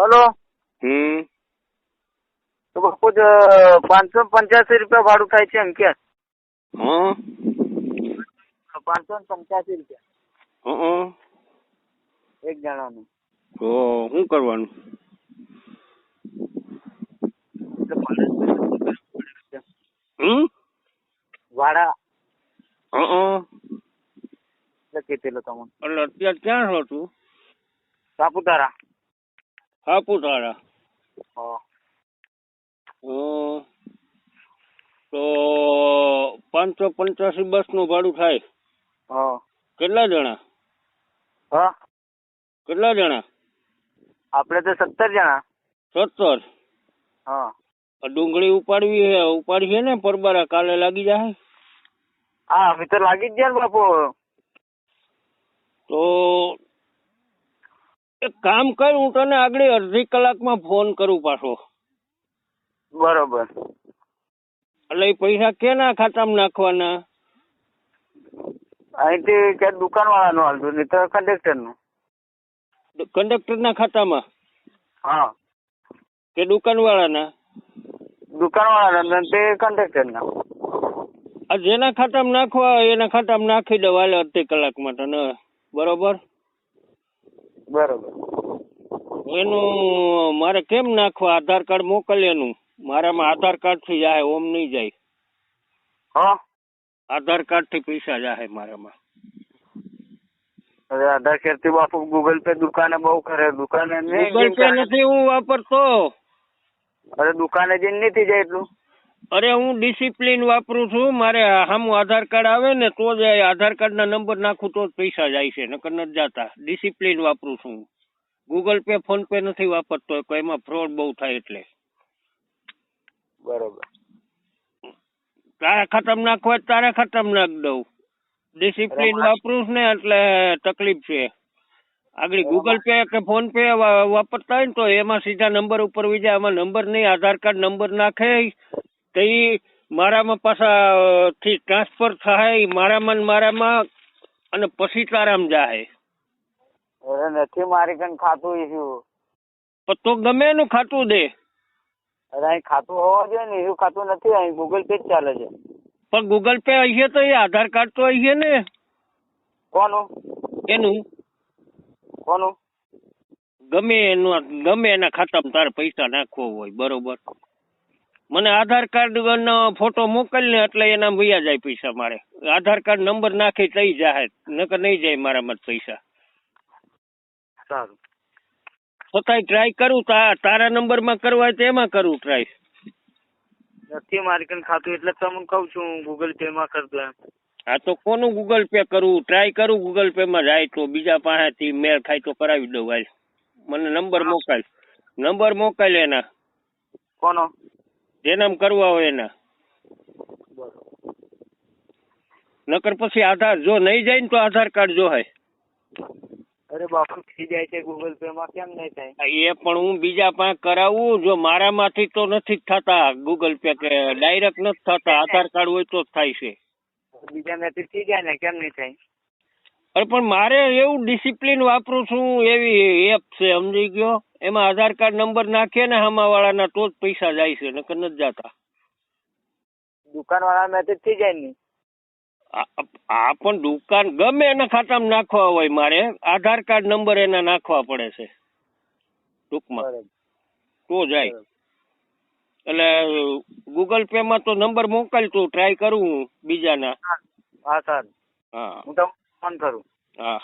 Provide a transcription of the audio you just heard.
Hello? હમ. તો બાપુ પાંચસો પંચ્યાસી રૂપિયા ભાડું થાય છે એમ કે. હા પાંચસો પંચ્યાસી રૂપિયા. હં એક જણાનું. તો શું કરવાનું? ભાડે હમ? ભાડા હં એટલે કીધેલું તમને. એટલે અત્યારે ક્યાં છો તું? સાપુતારા. સાપુતારા હા હં તો પાંચસો પંચ્યાસી બસનું ભાડું થાય હા કેટલા જણા? હા કેટલા જણા? આપણે તો સત્તર જણા। સત્તર? હા આ ડુંગળી ઉપાડવી છે ઉપાડી છે ને પરબારા કાલે લાગી જાય હા અમે તો લાગી જ ગયા ને બાપુ. તો એક કામ કર હું તને આગળ અડધી કલાકમાં ફોન કરું પાછો. બરોબર. એટલે એ પૈસા કેના ખાતામાં નાખવાના? અહીંથી કે દુકાન વાળાનું હાલતું નહીં તો કંડક્ટરનું. કંડક્ટરના ખાતામાં? હા. કે દુકાનવાળાના? દુકાન વાળાના તે કંડક્ટરના. આ જેના ખાતામાં નાખવા એના ખાતામાં નાખી દેવા હાલે અડધી કલાકમાં તને. બરોબર? બરોબર. એનું મારે કેમ નાખવા? આધાર કાર્ડ મોકલે એનું. મારામાં આધાર કાર્ડથી જાય ઓમ નહીં જાય. હા? આધાર કાર્ડથી પૈસા જાય મારામાં. હવે આધાર કાર્ડથી બાપુ ગૂગલ પે દુકાને બહુ કરે. દુકાને ગૂગલ પે નથી હું વાપરતો. અરે દુકાને જઈને નથી જાય એટલું. અરે હું ડિસિપ્લિન વાપરું છું. મારે સામું આધાર કાર્ડ આવે ને તો જ આધાર કાર્ડના નંબર નાખું તો જ પૈસા જાય છે. નકર નથી જતા. ડિસિપ્લિન વાપરું છું ગૂગલ પે ફોન પે નથી વાપરતો કોઈ એમાં ફ્રોડ બહુ થાય એટલે. બરોબર. તારે ખાતામાં નાખવા હોય તારે ખતરનાક દઉં. ડિસિપ્લિન વાપરું છું ને એટલે તકલીફ છે. આગળ ગૂગલ પે કે ફોન પે વાપરતા હોય ને તો એમાં સીધા નંબર ઉપર વિજા આમાં નંબર નહીં આધાર કાર્ડ નંબર નાખે તો મારામાં પાછા થી ટ્રાન્સફર થાય મારામાં ને મારામાં અને પછી તારામ જાય. અરે નથી મારી કન ખાતું ઈશું પણ તો ગમે એનું ખાતું દે. અરે અહીં ખાતું હોવા જોઈએ ને ઈશું ખાતું નથી? અહીં ગૂગલ પે જ ચાલે છે. પણ ગૂગલ પે હશે તો એ આધાર કાર્ડ તો હશે ને. કોનું? એનું. કોનું? ગમે એનું ગમે એના ખાતામાં તારે પૈસા નાખવો હોય બરોબર. મને આધાર કાર્ડ નો ફોટો મોકલ ને એટલે એના વ્યાજ જાય પૈસા મારે. આધાર કાર્ડ નંબર નાખી તઈ જાય નકર નહીં જાય મારા મત પૈસા. સારું. છતાંય ટ્રાય કરું તા તારા નંબરમાં કરવા હોય તો એમાં કરું ટ્રાય નથી મારી કન ખાતું એટલે તમને કહું છું ગૂગલ પે માં કરતો એમ. હા તો કોનું ગૂગલ પે કરવું ટ્રાય કરું ગૂગલ પે માં જાય તો બીજા પાસેથી મેળ ખાય તો કરાવી દઉં હાલ. મને નંબર મોકલ. નંબર મોકલ એના. કોનો? જેનામ કરવા હોય એના. નકર પછી આધાર જો નહીં જાય ને તો આધાર કાર્ડ જો હે અરે બાપુ થઈ જાય છે ગૂગલ પે માં કેમ નહીં થાય? એ પણ હું બીજા પાસે કરાવું જો મારામાંથી તો નથી થતા ગૂગલ પે કે ડાયરેક્ટ નથી થતા આધાર કાર્ડ હોય તો જ થાય છે. બીજા મેથી થઈ જાય ને કેમ નહીં થાય? અરે પણ મારે એવું ડિસિપ્લિન વાપરું છું એવી એપ છે સમજી ગયો? એમાં આધાર કાર્ડ નંબર નાખીએ ને હામાવાળાના તો જ પૈસા જાય છે નકર નથી જતા. દુકાન વાળા મેસેજ થઈ જાય ને? આ પણ દુકાન ગમે એના ખાતામાં નાખવા હોય મારે આધાર કાર્ડ નંબર એના નાખવા પડે છે ટૂંકમાં. તો જાય. એટલે ગૂગલ પે માં તો નંબર મોકલતું ટ્રાય કરું બીજાના. હા સર. હા. હું તમને ફોન કરું. હા.